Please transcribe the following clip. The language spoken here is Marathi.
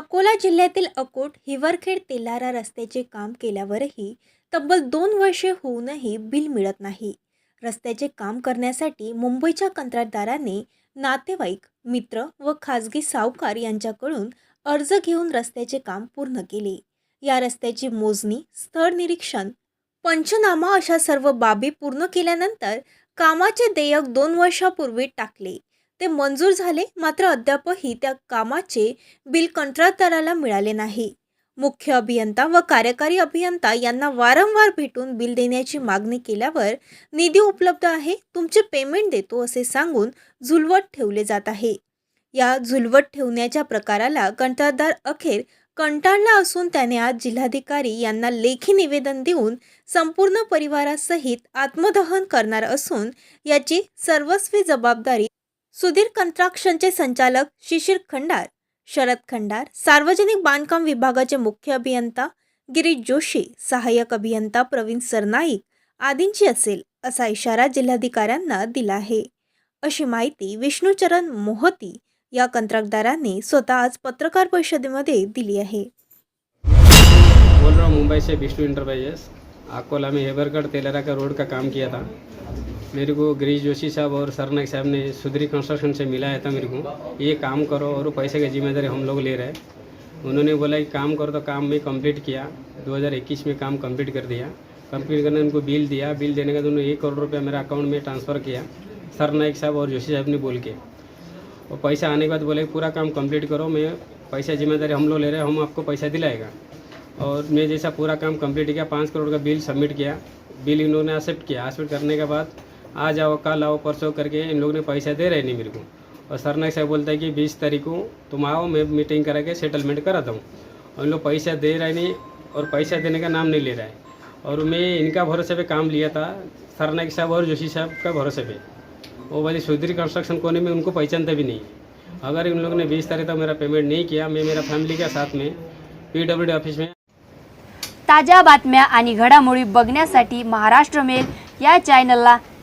अकोला जिल्ह्यातील अकोट हिवरखेड तेलारा रस्त्याचे काम केल्यावरही तब्बल दोन वर्षे होऊनही बिल मिळत नाही. रस्त्याचे काम करण्यासाठी मुंबईच्या कंत्राटदाराने नातेवाईक मित्र व खाजगी सावकार यांच्याकडून अर्ज घेऊन रस्त्याचे काम पूर्ण केले. या रस्त्याची मोजणी स्थळ निरीक्षण पंचनामा अशा सर्व बाबी पूर्ण केल्यानंतर कामाचे देयक दोन वर्षापूर्वी टाकले. ते मंजूर झाले मात्र अद्यापही त्या कामाचे बिल कंत्राटदाराला मिळाले नाही. मुख्य अभियंता व कार्यकारी अभियंता यांना वारंवार भेटून बिल देण्याची मागणी केल्यावर निधी उपलब्ध आहे तुमचे पेमेंट देतो असे सांगून झुलवट ठेवले जात आहे. या झुलवट ठेवण्याच्या प्रकाराला कंत्राटदार अखेर कंटाळला असून त्याने आज जिल्हाधिकारी यांना लेखी निवेदन देऊन संपूर्ण परिवारासहित आत्मदहन करणार असून याची सर्वस्वी जबाबदारी सुधीर कंत्राक्षणचे संचालक शिशिर खंडार शरद खंडार सार्वजनिक बांधकाम विभागाचे मुख्य अभियंता गिरीश जोशी सहाय्यक अभियंता प्रवीण सरनाईक आदींची असेल असा इशारा जिल्हाधिकाऱ्यांना दिला आहे. अशी माहिती विष्णूचरण मोहती या कंत्राटदाराने स्वतः आज पत्रकार परिषदेमध्ये दिली आहे. बोल रहा हूँ मुंबई से विष्णु इंटरप्राइजेस अकोला में हेबरगढ़ तेलेरा का रोड का काम किया था। मेरे को गिरीश जोशी साहब और सरनाइक साहब ने सुधरी कंस्ट्रक्शन से मिलाया था मेरे को ये काम करो और पैसे की ज़िम्मेदारी हम लोग ले रहे हैं। उन्होंने बोला कि काम करो तो काम में कंप्लीट किया। 2021 में काम कंप्लीट कर दिया। कंप्लीट करने उनको बिल दिया। बिल देने के उन्होंने एक करोड़ रुपया मेरा अकाउंट में ट्रांसफ़र किया। सरनाइक साहब और जोशी साहब ने बोल के। और पैसा आने के बाद बोले पूरा काम कंप्लीट करो, मैं पैसा ज़िम्मेदारी हम लोग ले रहे हैं, हम आपको पैसा दिलाएगा। और मैं जैसा पूरा काम कंप्लीट किया, पाँच करोड़ का बिल सबमिट किया। बिल इन्होंने एक्सेप्ट किया। एक्सेप्ट करने के बाद आ जाओ कल आओ परसों करके इन लोगों ने पैसा दे रहे नहीं मेरे को। और सरनाक साहब बोलता है कि बीस तारीख को तुम आओ मैं मीटिंग करा के सेटलमेंट कराता हूँ और इन लोग पैसा दे रहे नहीं और पैसा देने का नाम नहीं ले रहा। है और मैं इनका भरोसे पे काम लिया था सरनाक साहब और जोशी साहब का भरोसे पे। वो वाली सुधरी कंस्ट्रक्शन कोने में उनको पहचानता भी नहीं। अगर इन लोगों ने बीस तारीख तक मेरा पेमेंट नहीं किया मैं मेरा फैमिली के साथ में पी ऑफिस में ताज्या बातम्या आणि घडामोडी बघण्यासाठी महाराष्ट्र मेल या चॅनलला